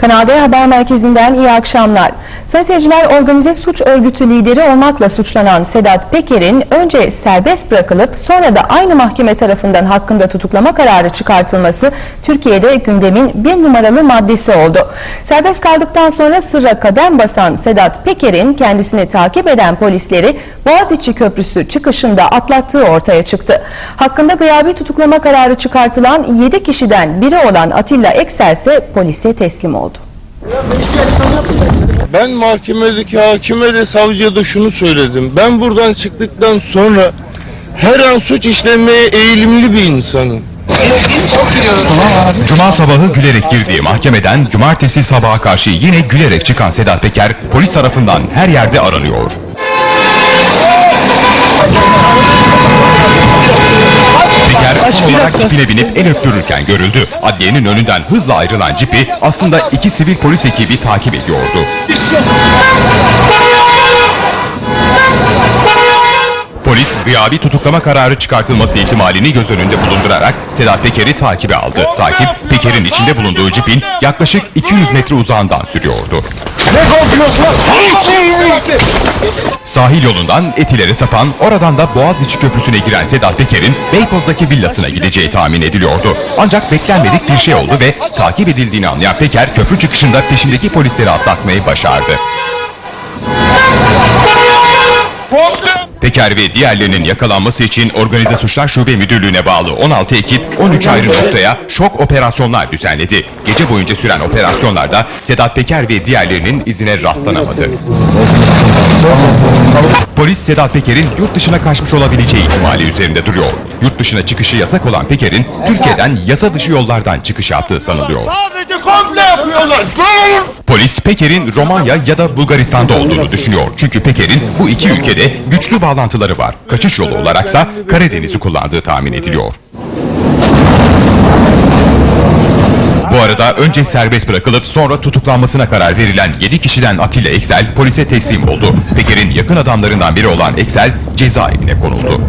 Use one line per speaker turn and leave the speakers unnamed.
Kanal D Haber Merkezi'nden iyi akşamlar. Seyirciler, organize suç örgütü lideri olmakla suçlanan Sedat Peker'in önce serbest bırakılıp sonra da aynı mahkeme tarafından hakkında tutuklama kararı çıkartılması Türkiye'de gündemin bir numaralı maddesi oldu. Serbest kaldıktan sonra sırra kadem basan Sedat Peker'in kendisini takip eden polisleri Boğaziçi Köprüsü çıkışında atlattığı ortaya çıktı. Hakkında gıyabi tutuklama kararı çıkartılan 7 kişiden biri olan Atilla Eksel ise polise teslim oldu.
Ben mahkemedeki hakime de savcıya da şunu söyledim. Ben buradan çıktıktan sonra her an suç işlemeye eğilimli bir insanım.
Cuma sabahı gülerek girdiği mahkemeden cumartesi sabaha karşı yine gülerek çıkan Sedat Peker polis tarafından her yerde aranıyor. Peker son olarak cipine binip el öptürürken görüldü. Adliyenin önünden hızla ayrılan cipi aslında iki sivil polis ekibi takip ediyordu. Polis gıyabi tutuklama kararı çıkartılması ihtimalini göz önünde bulundurarak Sedat Peker'i takibe aldı. Takip Peker'in içinde bulunduğu cipin yaklaşık 200 metre uzağından sürüyordu. Sahil yolundan Etiler'e sapan, oradan da Boğaziçi Köprüsü'ne giren Sedat Peker'in Beykoz'daki villasına gideceği tahmin ediliyordu. Ancak beklenmedik bir şey oldu ve takip edildiğini anlayan Peker köprü çıkışında peşindeki polisleri atlatmayı başardı. Peker ve diğerlerinin yakalanması için Organize Suçlar Şube Müdürlüğü'ne bağlı 16 ekip 13 ayrı noktaya şok operasyonlar düzenledi. Gece boyunca süren operasyonlarda Sedat Peker ve diğerlerinin izine rastlanamadı. Polis Sedat Peker'in yurt dışına kaçmış olabileceği ihtimali üzerinde duruyor. Yurt dışına çıkışı yasak olan Peker'in Türkiye'den yasa dışı yollardan çıkış yaptığı sanılıyor.
Sadece komple yapıyorlar.
Polis Peker'in Romanya ya da Bulgaristan'da olduğunu düşünüyor. Çünkü Peker'in bu iki ülkede güçlü bağlantıları var. Kaçış yolu olaraksa Karadeniz'i kullandığı tahmin ediliyor. Önce serbest bırakılıp sonra tutuklanmasına karar verilen 7 kişiden Atilla Eksel polise teslim oldu. Peker'in yakın adamlarından biri olan Eksel cezaevine konuldu.